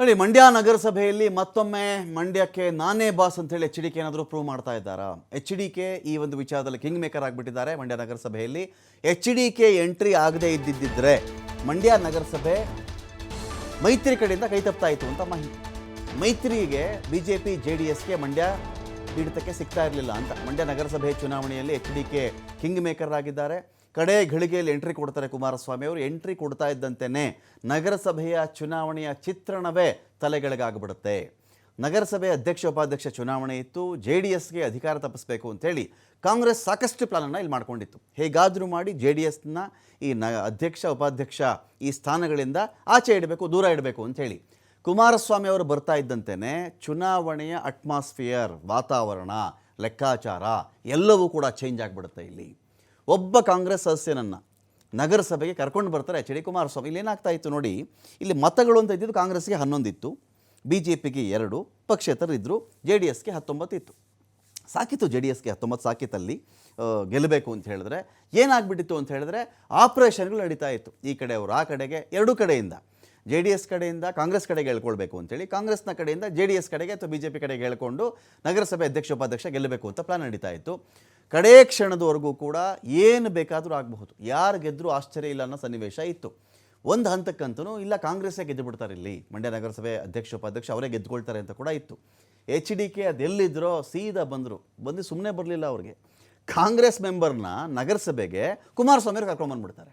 ನೋಡಿ, ಮಂಡ್ಯ ನಗರಸಭೆಯಲ್ಲಿ ಮತ್ತೊಮ್ಮೆ ಮಂಡ್ಯಕ್ಕೆ ನಾನೇ ಬಾಸ್ ಅಂತ ಹೇಳಿ ಎಚ್ ಡಿ ಕೆ ಏನಾದರೂ ಪ್ರೂವ್ ಮಾಡ್ತಾ ಇದ್ದಾರಾ? ಎಚ್ ಡಿ ಕೆ ಈ ಒಂದು ವಿಚಾರದಲ್ಲಿ ಕಿಂಗ್ ಮೇಕರ್ ಆಗಿಬಿಟ್ಟಿದ್ದಾರೆ ಮಂಡ್ಯ ನಗರಸಭೆಯಲ್ಲಿ. ಎಚ್ ಡಿ ಕೆ ಎಂಟ್ರಿ ಆಗದೇ ಇದ್ದಿದ್ದರೆ ಮಂಡ್ಯ ನಗರಸಭೆ ಮೈತ್ರಿ ಕಡೆಯಿಂದ ಕೈ ತಪ್ತಾ ಇತ್ತು ಅಂತ ಮಾಹಿತಿ. ಮೈತ್ರಿಗೆ B J P J D ಎಸ್ಗೆ ಮಂಡ್ಯ ಹಿಡಿತಕ್ಕೆ ಸಿಗ್ತಾ ಇರಲಿಲ್ಲ ಅಂತ. ಮಂಡ್ಯ ನಗರಸಭೆ ಚುನಾವಣೆಯಲ್ಲಿ H D K kingmaker ಆಗಿದ್ದಾರೆ. ಕಡೆ ಘಳಿಗೆಯಲ್ಲಿ ಎಂಟ್ರಿ ಕೊಡ್ತಾರೆ ಕುಮಾರಸ್ವಾಮಿ ಅವರು. ಎಂಟ್ರಿ ಕೊಡ್ತಾ ಇದ್ದಂತೆಯೇ ನಗರಸಭೆಯ ಚುನಾವಣೆಯ ಚಿತ್ರಣವೇ ತಲೆಗೆಳಗಾಗ್ಬಿಡುತ್ತೆ. ನಗರಸಭೆ ಅಧ್ಯಕ್ಷ ಉಪಾಧ್ಯಕ್ಷ ಚುನಾವಣೆ ಇತ್ತು. ಜೆ ಡಿ ಎಸ್ಗೆ ಅಧಿಕಾರ ತಪ್ಪಿಸಬೇಕು ಅಂತೇಳಿ ಕಾಂಗ್ರೆಸ್ ಸಾಕಷ್ಟು ಪ್ಲಾನನ್ನು ಇಲ್ಲಿ ಮಾಡ್ಕೊಂಡಿತ್ತು. ಹೇಗಾದರೂ ಮಾಡಿ ಜೆ ಡಿ ಎಸ್ನ ಈ ನ ಅಧ್ಯಕ್ಷ, ಉಪಾಧ್ಯಕ್ಷ ಈ ಸ್ಥಾನಗಳಿಂದ ಆಚೆ ಇಡಬೇಕು, ದೂರ ಇಡಬೇಕು ಅಂಥೇಳಿ ಕುಮಾರಸ್ವಾಮಿ ಅವರು ಬರ್ತಾ ಇದ್ದಂತೆಯೇ ಚುನಾವಣೆಯ ಅಟ್ಮಾಸ್ಫಿಯರ್ ವಾತಾವರಣ, ಲೆಕ್ಕಾಚಾರ ಎಲ್ಲವೂ ಕೂಡ ಚೇಂಜ್ ಆಗಿಬಿಡುತ್ತೆ ಇಲ್ಲಿ. ಒಬ್ಬ ಕಾಂಗ್ರೆಸ್ ಸದಸ್ಯನನ್ನು ನಗರಸಭೆಗೆ ಕರ್ಕೊಂಡು ಬರ್ತಾರೆ ಎಚ್ ಡಿ ಕುಮಾರಸ್ವಾಮಿ. ಇಲ್ಲಿ ಏನಾಗ್ತಾ ಇತ್ತು ನೋಡಿ, ಇಲ್ಲಿ ಮತಗಳು ಅಂತ ಇದ್ದಿದ್ದು ಕಾಂಗ್ರೆಸ್ಗೆ ಹನ್ನೊಂದಿತ್ತು ಬಿ ಜೆ ಪಿಗೆ ಎರಡು ಪಕ್ಷೇತರರಿದ್ದರು ಜೆ ಡಿ ಎಸ್ಗೆ ಹತ್ತೊಂಬತ್ತು ಇತ್ತು. ಸಾಕಿತ್ತು ಜೆ ಡಿ ಎಸ್ಗೆ ಹತ್ತೊಂಬತ್ತು ಸಾಕಿತ್ತಲ್ಲಿ ಗೆಲ್ಲಬೇಕು ಅಂತ ಹೇಳಿದ್ರೆ. ಏನಾಗ್ಬಿಟ್ಟಿತ್ತು ಅಂತ ಹೇಳಿದ್ರೆ, ಆಪ್ರೇಷನ್ಗಳು ನಡೀತಾ ಇತ್ತು. ಈ ಕಡೆಯವರು ಆ ಕಡೆಗೆ, ಎರಡೂ ಕಡೆಯಿಂದ. ಜೆ ಡಿ ಎಸ್ ಕಡೆಯಿಂದ ಕಾಂಗ್ರೆಸ್ ಕಡೆಗೆ ಹೇಳ್ಕೊಳ್ಬೇಕು ಅಂತೇಳಿ ಕಾಂಗ್ರೆಸ್ನ ಕಡೆಯಿಂದ ಜೆ ಡಿ ಎಸ್ ಕಡೆಗೆ ಅಥವಾ ಬಿ ಜೆ ಪಿ ಕಡೆಗೆ ಹೇಳ್ಕೊಂಡು ನಗರಸಭೆ ಅಧ್ಯಕ್ಷ, ಉಪಾಧ್ಯಕ್ಷ ಗೆಲ್ಲಬೇಕು ಅಂತ ಪ್ಲಾನ್ ನಡೀತಾ ಇತ್ತು. ಕಡೇ ಕ್ಷಣದವರೆಗೂ ಕೂಡ ಏನು ಬೇಕಾದರೂ ಆಗಬಹುದು. ಯಾರು ಗೆದ್ದರೂ ಆಶ್ಚರ್ಯ ಇಲ್ಲ ಅನ್ನೋ ಸನ್ನಿವೇಶ ಇತ್ತು. ಒಂದು ಹಂತಕ್ಕಂತೂ ಇಲ್ಲ, ಕಾಂಗ್ರೆಸ್ಸೇ ಗೆದ್ದು ಬಿಡ್ತಾರೆ ಇಲ್ಲಿ. ಮಂಡ್ಯ ನಗರಸಭೆ ಅಧ್ಯಕ್ಷ, ಉಪಾಧ್ಯಕ್ಷ ಅವರೇ ಗೆದ್ದುಕೊಳ್ತಾರೆ ಅಂತ ಕೂಡ ಇತ್ತು. ಎಚ್ ಡಿ ಕೆ ಅದೆಲ್ಲಿದ್ದರೋ ಸೀದಾ ಬಂದರು. ಬಂದು ಸುಮ್ಮನೆ ಬರಲಿಲ್ಲ ಅವ್ರಿಗೆ. ಕಾಂಗ್ರೆಸ್ ಮೆಂಬರ್ನ ನಗರಸಭೆಗೆ ಕುಮಾರಸ್ವಾಮಿ ಕರ್ಕೊಂಡು ಕರ್ಕೊಂಬಂದ್ಬಿಡ್ತಾರೆ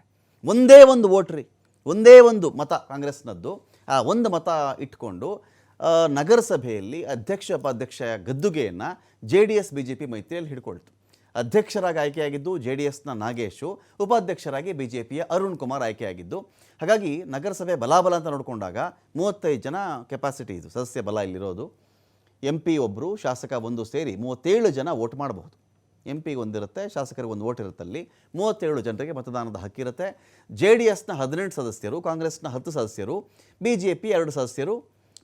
ಒಂದೇ ಒಂದು ವೋಟ್ ರೀ. ಒಂದೇ ಒಂದು ಮತ ಕಾಂಗ್ರೆಸ್ನದ್ದು. ಆ ಒಂದು ಮತ ಇಟ್ಕೊಂಡು ನಗರಸಭೆಯಲ್ಲಿ ಅಧ್ಯಕ್ಷ, ಉಪಾಧ್ಯಕ್ಷ ಗದ್ದುಗೆಯನ್ನು J D S, B J P ಮೈತ್ರಿಯಲ್ಲಿ ಹಿಡ್ಕೊಳ್ತು. ಅಧ್ಯಕ್ಷರಾಗಿ ಆಯ್ಕೆಯಾಗಿದ್ದು ಜೆ ಡಿ ಎಸ್ನ ನಾಗೇಶು, ಉಪಾಧ್ಯಕ್ಷರಾಗಿ ಬಿ ಜೆ ಪಿಯ ಅರುಣ್ ಕುಮಾರ್ ಆಯ್ಕೆಯಾಗಿದ್ದು. ಹಾಗಾಗಿ ನಗರಸಭೆ ಬಲಾಬಲ ಅಂತ ನೋಡಿಕೊಂಡಾಗ ಮೂವತ್ತೈದು ಜನ ಕೆಪಾಸಿಟಿ ಇದು, ಸದಸ್ಯ ಬಲ ಇಲ್ಲಿರೋದು. ಎಂ ಪಿ ಒಬ್ಬರು ಶಾಸಕ ಒಂದು ಸೇರಿ ಮೂವತ್ತೇಳು ಜನ ವೋಟ್ ಮಾಡಬಹುದು. ಎಂ ಪಿಗೆ ಒಂದಿರುತ್ತೆ, ಶಾಸಕರಿಗೆ ಒಂದು ವೋಟ್ ಇರುತ್ತಲ್ಲಿ ಮೂವತ್ತೇಳು ಜನರಿಗೆ ಮತದಾನದ ಹಕ್ಕಿರುತ್ತೆ ಜೆ ಡಿ ಎಸ್ನ ಹದಿನೆಂಟು ಸದಸ್ಯರು, ಕಾಂಗ್ರೆಸ್ನ ಹತ್ತು ಸದಸ್ಯರು ಬಿ ಜೆ ಪಿ ಎರಡು ಸದಸ್ಯರು,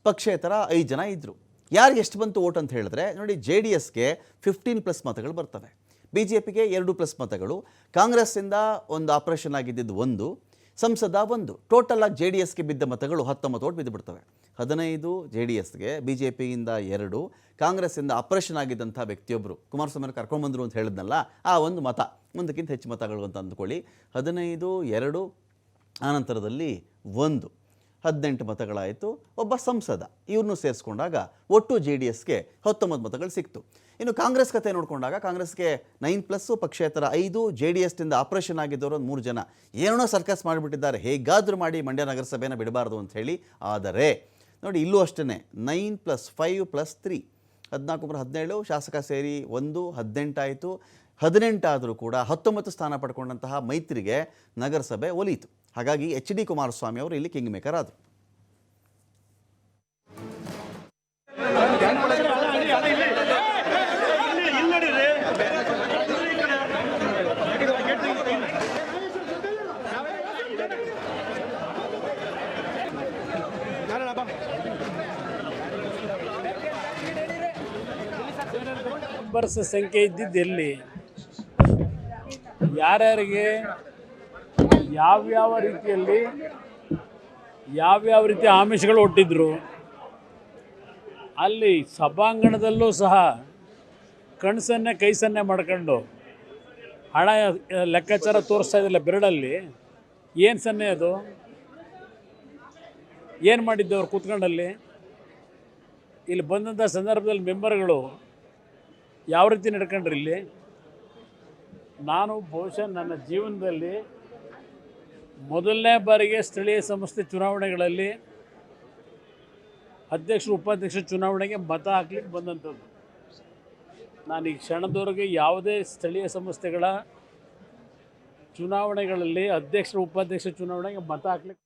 ಪಕ್ಷೇತರ ಐದು ಜನ ಇದ್ದರು ಯಾರಿಗೆ ಎಷ್ಟು ಬಂತು ವೋಟ್ ಅಂತ ಹೇಳಿದ್ರೆ, ನೋಡಿ ಜೆ ಡಿ ಎಸ್ಗೆ ಫಿಫ್ಟೀನ್ ಪ್ಲಸ್ ಮತಗಳು ಬರ್ತವೆ. ಬಿ ಜೆ ಪಿಗೆ ಎರಡು ಪ್ಲಸ್ ಮತಗಳು, ಕಾಂಗ್ರೆಸ್ಸಿಂದ ಒಂದು ಆಪರೇಷನ್ ಆಗಿದ್ದಿದ್ದು ಒಂದು, ಸಂಸದ ಒಂದು. ಟೋಟಲ್ ಆಗಿ ಜೆ ಡಿ ಎಸ್ಗೆ ಬಿದ್ದ ಮತಗಳು ಹತ್ತೊಂಬತ್ತು ಓಟ್ ಬಿದ್ದು ಬಿಡ್ತವೆ ಹದಿನೈದು ಜೆ ಡಿ ಎಸ್ಗೆ ಬಿ ಜೆ ಪಿಯಿಂದ ಎರಡು, ಕಾಂಗ್ರೆಸ್ಸಿಂದ ಆಪರೇಷನ್ ಆಗಿದ್ದಂಥ ವ್ಯಕ್ತಿಯೊಬ್ಬರು ಕುಮಾರಸ್ವಾಮಿ ಕರ್ಕೊಂಬಂದರು ಅಂತ ಹೇಳಿದ್ನಲ್ಲ, ಆ ಒಂದು ಮತ. ಒಂದಕ್ಕಿಂತ ಹೆಚ್ಚು ಮತಗಳು ಅಂತ ಅಂದ್ಕೊಳ್ಳಿ. ಹದಿನೈದು, ಎರಡು ಆನಂತರದಲ್ಲಿ ಒಂದು. ಹದಿನೆಂಟು ಮತಗಳಾಯಿತು. ಒಬ್ಬ ಸಂಸದ. ಇವ್ರನ್ನೂ ಸೇರಿಸ್ಕೊಂಡಾಗ ಒಟ್ಟು ಜೆ ಡಿ ಎಸ್ಗೆ ಹತ್ತೊಂಬತ್ತು ಮತಗಳು ಸಿಕ್ತು. ಇನ್ನು ಕಾಂಗ್ರೆಸ್ ಕತೆ ನೋಡಿಕೊಂಡಾಗ ಕಾಂಗ್ರೆಸ್ಗೆ ನೈನ್ ಪ್ಲಸ್ಸು ಪಕ್ಷೇತರ ಐದು, ಜೆ ಡಿ ಎಸ್ನಿಂದ ಆಪರೇಷನ್ ಆಗಿದ್ದವರು ಒಂದು ಮೂರು ಜನ. ಏನೋ ಸರ್ಕಸ್ ಮಾಡಿಬಿಟ್ಟಿದ್ದಾರೆ, ಹೇಗಾದರೂ ಮಾಡಿ ಮಂಡ್ಯ ನಗರಸಭೆನ ಬಿಡಬಾರ್ದು ಅಂತ ಹೇಳಿ. ಆದರೆ, ನೋಡಿ, ಇಲ್ಲೂ ಅಷ್ಟೇ nine plus five plus three, ಹದಿನಾಲ್ಕು ಬರ ಹದಿನೇಳು, ಶಾಸಕ ಸೇರಿ ಒಂದು ಹದಿನೆಂಟಾಯಿತು ಹದಿನೆಂಟಾದರೂ ಕೂಡ ಹತ್ತೊಂಬತ್ತು ಸ್ಥಾನ ಪಡ್ಕೊಂಡಂತಹ ಮೈತ್ರಿಗೆ ನಗರಸಭೆ ಒಲಿಯಿತು. ಹಾಗಾಗಿ ಎಚ್ ಡಿ ಕುಮಾರಸ್ವಾಮಿ ಅವರು ಇಲ್ಲಿ ಕಿಂಗ್ ಮೇಕರ್ ಆದರು. ಮೆಂಬರ್ಸ್ ಸಂಖ್ಯೆ ಇದ್ದಿದ್ದು ಎಲ್ಲಿ? ಯಾರ್ಯಾರಿಗೆ? ಯಾವ್ಯಾವ ರೀತಿಯಲ್ಲಿ? ಯಾವ್ಯಾವ ರೀತಿ ಆಮಿಷಗಳು ಒಟ್ಟಿದ್ರು ಅಲ್ಲಿ ಸಭಾಂಗಣದಲ್ಲೂ ಸಹ ಕಣ್ಸನ್ನೆ ಕೈ ಸನ್ನೆ ಮಾಡ್ಕೊಂಡು ಹಣ ಲೆಕ್ಕಾಚಾರ ತೋರಿಸ್ತಾ ಇದ್ದಿಲ್ಲ ಬೆರಳಲ್ಲಿ. ಏನು ಸನ್ನೆ ಅದು? ಏನು ಮಾಡಿದ್ದು ಅವ್ರು ಕೂತ್ಕೊಂಡಲ್ಲಿ? ಇಲ್ಲಿ ಬಂದಂಥ ಸಂದರ್ಭದಲ್ಲಿ ಮೆಂಬರ್ಗಳು ಯಾವ ರೀತಿ ನಡ್ಕೊಂಡ್ರಿ ಇಲ್ಲಿ? ನಾನು ಬಹುಶಃ ನನ್ನ ಜೀವನದಲ್ಲಿ ಮೊದಲನೇ ಬಾರಿಗೆ ಸ್ಥಳೀಯ ಸಂಸ್ಥೆ ಚುನಾವಣೆಗಳಲ್ಲಿ ಅಧ್ಯಕ್ಷರು ಉಪಾಧ್ಯಕ್ಷ ಚುನಾವಣೆಗೆ ಮತ ಹಾಕ್ಲಿಕ್ಕೆ ಬಂದಂಥದ್ದು. ನಾನು ಈ ಕ್ಷಣದವರೆಗೆ ಯಾವುದೇ ಸ್ಥಳೀಯ ಸಂಸ್ಥೆಗಳ ಚುನಾವಣೆಗಳಲ್ಲಿ ಅಧ್ಯಕ್ಷರು ಉಪಾಧ್ಯಕ್ಷ ಚುನಾವಣೆಗೆ ಮತ ಹಾಕ್ಲಿಕ್ಕೆ